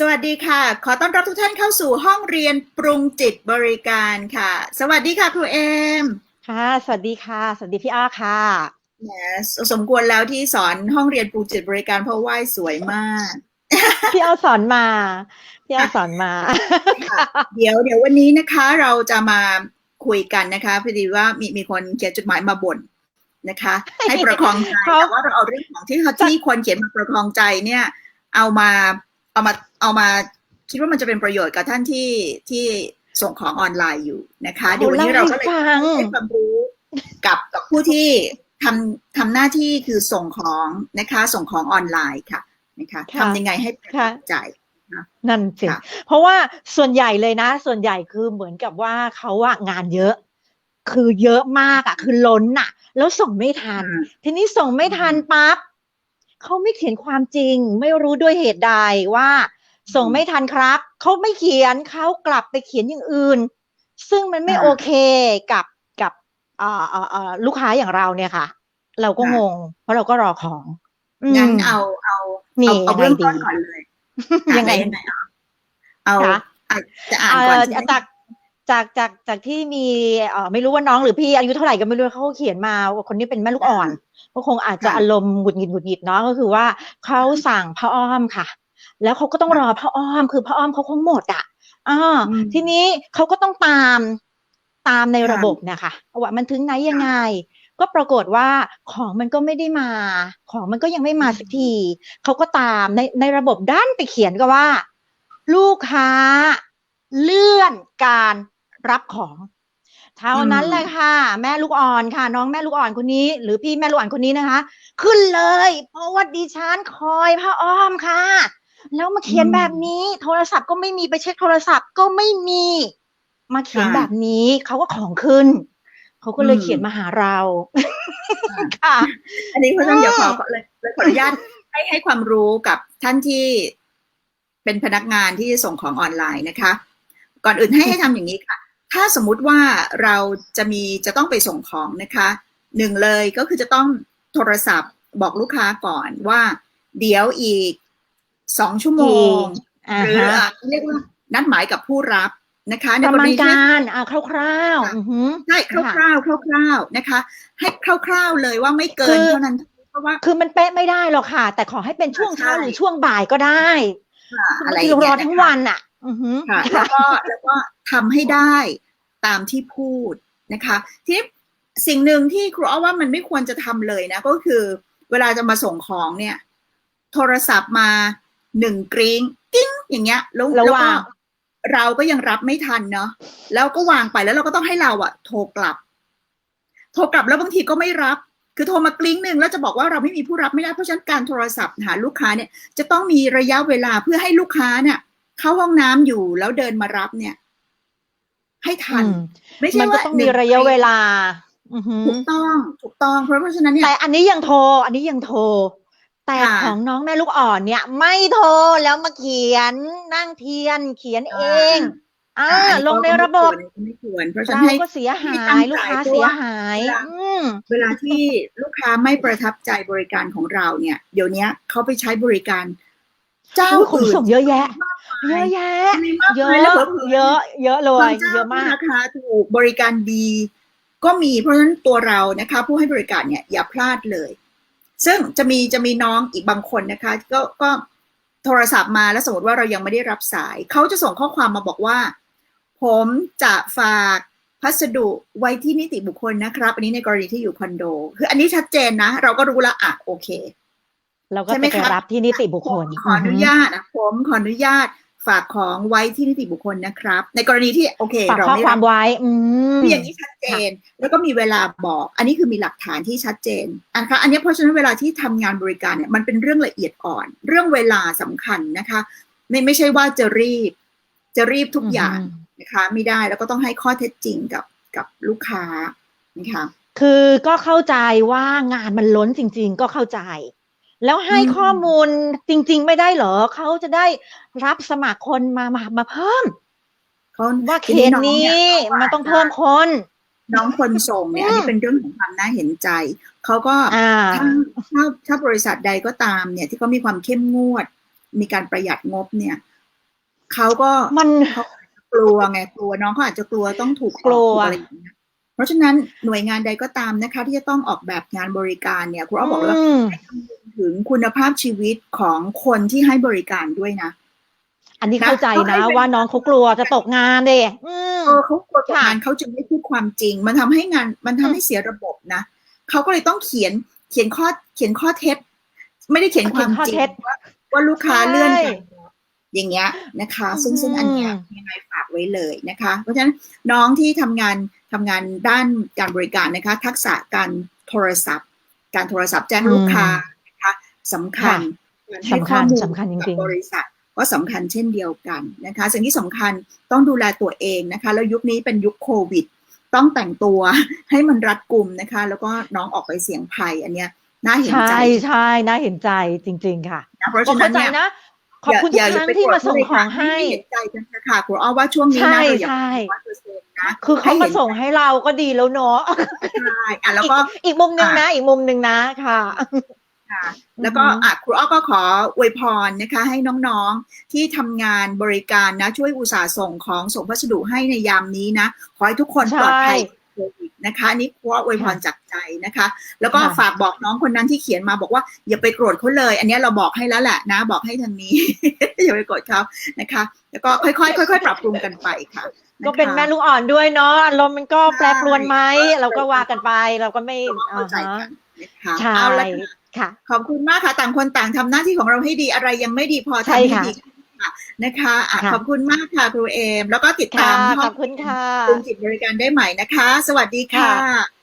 สวัสดีค่ะ ขอต้อนรับทุกท่านเข้าสู่ห้องเรียนปรุงจิตบริการค่ะ สวัสดีค่ะครูเอมค่ะ สวัสดีค่ะ สวัสดีพี่อ้อค่ะ yes สมควรแล้วที่สอนห้องเรียนปรุงจิตบริการเพราะว่าสวยมากพี่อ้อสอนมาพี่อ้อสอนมา เดี๋ยวเดี๋ยววันนี้นะคะ เราจะมาคุยกันนะคะพอดีว่ามีมีคนเขียนจดหมายมาบ่นนะคะ ให้ประคองใจเขาแต่ว่าเราเอาเรื่องของที่เขาที่คนเขียนมาประคองใจเนี่ย เอามา เอามาเอามาคิดว่ามันจะเป็นประโยชน์กับท่านที่ที่ส่งของออนไลน์อยู่นะคะเดี๋ยววันนี้เราก็เลยเล่าให้ฟังให้ความรู้กับกับผู้ที่ทำทำหน้าที่คือส่งของนะคะ ส่งของออนไลน์ค่ะนะคะค่ะทำยังไงให้ประทับใจนั่นสิค่ะเพราะว่าส่วนใหญ่เลยนะ ส่วนใหญ่คือเหมือนกับว่าเขาอะงานเยอะ คือเยอะมากอะคือล้นอะแล้วส่งไม่ทัน ทีนี้ส่งไม่ทันปั๊บ เขาไม่เขียนความจริง ไม่รู้ด้วยเหตุใดว่า ส่งไม่ทันครับ เขาไม่เขียนเขากลับไปเขียนอย่างอื่น ซึ่งมันไม่อ่าโอเคกับกับอ่าอ่าอ่าลูกค้าอย่างเราเนี่ยค่ะ เราก็ค่ะงง เพราะเราก็รอของอืมงั้นเอาเอานี่เอาเอาเบื้องต้นยังไงดีก่อนเลยยังไงอะยังไงเอาเอาคะอะจะอ่านเอ่ก่อนอใช่ไหมจาก จากจากจากที่มีเอ่อไม่รู้ว่าน้องหรือพี่อายุเท่าไหร่ก็ไม่รู้เขาเขียนมาว่าคนนี้เป็นแม่ลูกอ่อนก็คงอาจจะค่ะอารมณ์หงุดหงิดหงุดหงิดเนาะก็คือว่าเขาสั่งผ้าอ้อมค่ะ แล้วเขาก็ต้องรอผ้าอ้อม คือผ้าอ้อมเขาคงหมดอะอ่าอืมทีนี้เขาก็ต้องตามตามในค่ะระบบนะคะว่ามันถึงไหนยังไง ก็ปรากฏว่าของมันก็ไม่ได้มา ของมันก็ยังไม่มาสักทีเขาก็ตามในในระบบด้านไปเขียนก็ว่า ลูกค้าเลื่อนการ รับของเท่านั้นอืมแหละค่ะ แม่ลูกอ่อนค่ะ น้องแม่ลูกอ่อนคนนี้ หรือพี่แม่ลูกอ่อนคนนี้นะคะ ขึ้นเลย เพราะว่าดิฉันคอยผ้าอ้อมค่ะ แล้วมาเขียนแบบนี้ โทรศัพท์ก็ไม่มีไปเช็คโทรศัพท์ก็ไม่มี มาเขียนแบบนี้เขาก็ของขึ้นเขาก็เลยเขียนมาหาเราค่ะ อันนี้เพราะฉะนั้นอืมเดี๋ยวขอเลยเลยขออนุญาตให้ให้ความรู้กับท่านที่เป็นพนักงานที่ส่งของออนไลน์นะคะ ก่อนอื่นให้ให้ทำอย่างนี้ค่ะ ถ้าสมมุติว่าเราจะมีจะต้องไปส่งของนะคะหนึ่งเลยก็คือจะต้องโทรศัพท์บอกลูกค้าก่อนว่า เดี๋ยวอีกสองชั่วโมงอ่าหรือฮะอะเรียกว่านัดหมายกับผู้รับนะคะในประกรมาณณีที่การอ่าคร่าวๆอือหือใช่คร่าวๆคร่าวๆนะคะ ให้คร่าวๆเลยว่าไม่เกิคืนอเท่านั้นเพราะว่าคือมันเป๊ะไม่ได้หรอกค่ะ แต่ขอให้เป็นช่วงเช้าใช่หรือช่วงบ่ายก็ได้ค่ะคือะไรบางอทีย่างรเงี้อยทั้งนะคะวันอะ อือหือค่ะแล้วก็แล้วก็ทำให้ได้ตามที่พูดนะคะทีนี้สิ่งหนึ่งที่ครูอ้อว่ามันไม่ควรจะทำเลยนะ ก็คือ เวลาจะมาส่งของเนี่ย โทรศัพท์มาหนึ่งกริ้งกิ้งอย่างเงี้ยแล้วระแล้วหว่าก็งเราก็ยังรับไม่ทันเนาะแล้วก็วางไปแล้วเราก็ต้องให้เราอะโทรกลับ โทรกลับแล้วบางทีก็ไม่รับ คือโทรมากลิ้งหนึ่งแล้วจะบอกว่าเราไม่มีผู้รับไม่ได้เพราะฉะนั้นการโทรศัพท์หาลูกค้าเนี่ย จะต้องมีระยะเวลาเพื่อให้ลูกค้าเนี่ย เข้าห้องน้ำอยู่แล้วเดินมารับเนี่ย ให้ทันอืมไม่ใช่มันก็ว่าต้องหมีนึ่ระยะเวลาอือหือถูกต้องถูกต้องเพราะเพราะฉะนั้นเนี่ยแต่อันนี้ยังโทร อันนี้ยังโทร แต่ค่ะของน้องแม่ลูกอ่อนเนี่ย ไม่โทรแล้วมาเขียนนั่งเทียน เขียนเองอ่าอันนี้ลงในก็ระบบไม่ควรเพราะฉะนั้เรานให้ก็เสียหาให้ตั้ยงใจลูกค้าเพราะเสียว่าหายเวลาอืมเวลาที่ลูกค้าไม่ประทับใจบริการของเราเนี่ย เดี๋ยวนี้เขาไปใช้บริการ เจ้าโอ้ยขนอื่นส่งเยอะแยะเยอะแยะมีมาก เยอะมายแล้วเผลอๆเยอะ เยอะเลบายงเจ้าเยอะมากราคาถูกบริการดี ก็มีเพราะฉะนั้นตัวเรานะคะ ผู้ให้บริการเนี่ยอย่าพลาดเลย ซึ่งจะมีจะมีน้องอีกบางคนนะคะ ก็ก็โทรศัพท์มาแล้วสมมติว่าเรายังไม่ได้รับสาย เขาจะส่งข้อความมาบอกว่า ผมจะฝากพัสดุไว้ที่นิติบุคคลนะครับ อันนี้ในกรณีที่อยู่คอนโด คืออันนี้ชัดเจนนะ เราก็รู้ละอะโอเคเราก็ใช่ไหมจะไปคะรับที่นิติบุคคลผมขออนุญาตนะผมขออนุญาต ฝากของไว้ที่นิติบุคคลนะครับ ในกรณีที่โอเคฝากเราข้อไม่ควารับมไว้อืมมีอย่างนี้ชัดเจน แล้วก็มีเวลาบอก อันนี้คือมีหลักฐานที่ชัดเจนนะคะอันนี้เพราะฉะนั้นเวลาที่ทำงานบริการเนี่ยมันเป็นเรื่องละเอียดอ่อน เรื่องเวลาสำคัญนะคะ ไม่ไม่ใช่ว่าจะรีบ จะรีบทุกอย่างนะคะ ไม่ได้แล้วก็ต้องให้ข้อเท็จจริงกับกับลูกค้านะคะคือก็เข้าใจว่างานมันล้นจริง ๆ ก็เข้าใจ แล้วให้อืมข้อมูลจริง ๆ ไม่ได้เหรอ เขาจะได้รับสมัครคนมามามาเพิ่มเขาว่าเคทีสองนี้เยมันต้องเพิ่มคน น้องคนส่งเนี่ยอือันมนี้เป็นเรื่องของความน่าเห็นใจ เขาก็อ่าถ้าถ้าถ้าบริษัทใดก็ตามเนี่ย ที่เขามีความเข้มงวด มีการประหยัดงบเนี่ยเขาก็มันเขากลัวไงกลัวน้องเขาอาจจะกลัวต้องถูกหอกลัวถูอะไรอย่างเงี้ยเพราะฉะนั้นหน่วยงานใดก็ตามนะคะ ที่จะต้องออกแบบงานบริการเนี่ยครูอ้อบอกเลยว่าม ถึงคุณภาพชีวิตของคนที่ให้บริการด้วยนะ อันนี้นะเข้าใจเขาให้นะเป็นว่าน้องเขากลัวจะตกงานเด้อืมเออเขากลัวตกค่ะงานเขาจึงไม่พูดความจริง มันทำให้งานมันทำให้เสียระบบนะเขาก็เลยต้องเขียนเขียนข้อเขียนข้อเท็จ ไม่ได้เขียนความเขียนข้อจริงเท็จว่าว่าลูกค้าใช่เลื่อนการอย่างเงี้ยนะคะ ซึ่งอืมซึ่งอันเนี้ยยังไงฝากไว้เลยนะคะ เพราะฉะนั้นน้องที่ทำงานทำงานด้านการบริการนะคะ ทักษะการโทรศัพท์ การโทรศัพท์แจ้งลูกค้านะคะ สำคัญการให้ข้อมูลสำคัญจริงๆกับบริษัทก็สำคัญเช่นเดียวกันนะคะ สิ่งที่สำคัญต้องดูแลตัวเองนะคะ แล้วยุคนี้เป็นยุคโควิด ต้องแต่งตัวให้มันรัดกุมนะคะ แล้วก็น้องออกไปเสี่ยงภัยอันเนี้ยน่าเห็นใช่ใจใช่น่าเห็นใจจริง ๆ ค่ะนะเพราะก็ฉะนั้เข้านใจเนี่ยนะขอบคุณทุกครั้งที่มาส่งของให้เห็นใจกันนะคะค่ะครูอ้อว่าช่วงนี้ใช่นะเราอย่าใช่ร้อยเปอร์เซ็นต์นะคือเขามาส่งให้เราก็ดีแล้วเนาะใช่อะแล้วก็อีกอีกมุมหนึ่งนะ อีกมุมหนึ่งนะค่ะ ค่ะแล้วก็อือฮึอะครูอ้อก็ขออวยพรนะคะให้น้องๆที่ทำงานบริการนะช่วยอุตสาห์ส่งของส่งพัสดุให้ในยามนี้นะ ขอให้ทุกคนปลอดภัยโควิดนะคะอันนี่ครูอ้ออวยพรจากใจนะคะ แล้วก็ค่ะฝากบอกน้องคนนั้นที่เขียนมาบอกว่าอย่าไปโกรธเขาเลย อันเนี้ยเราบอกให้แล้วแหละนะ บอกให้ทางนี้อย่าไปโกรธเขานะคะ แล้วก็ค่อยๆค่อยๆปรับปรุงกันไปค่ะะคะก็เป็นแม่ลูกอ่อนด้วยเนาะอารมณ์มันก็แปรปรวนไหมใช่เราก็ว่ากันไป เราก็ไม่เราก็เข้าใจอ่ากัฮะนนะคะใช่เอาละ ค่ะ ขอบคุณมากค่ะ ต่างคนต่างทำหน้าที่ของเราให้ดีอะไรยังไม่ดีพอใช่ทำให้ค่ะดีค่ะนะคะอะค่ะขอบคุณมากค่ะครูเอม แล้วก็ติดตาค่ะมขอบคุณค่ะกลุ่มจิตบริการได้ใหม่นะคะ สวัสดีค่ะค่ะ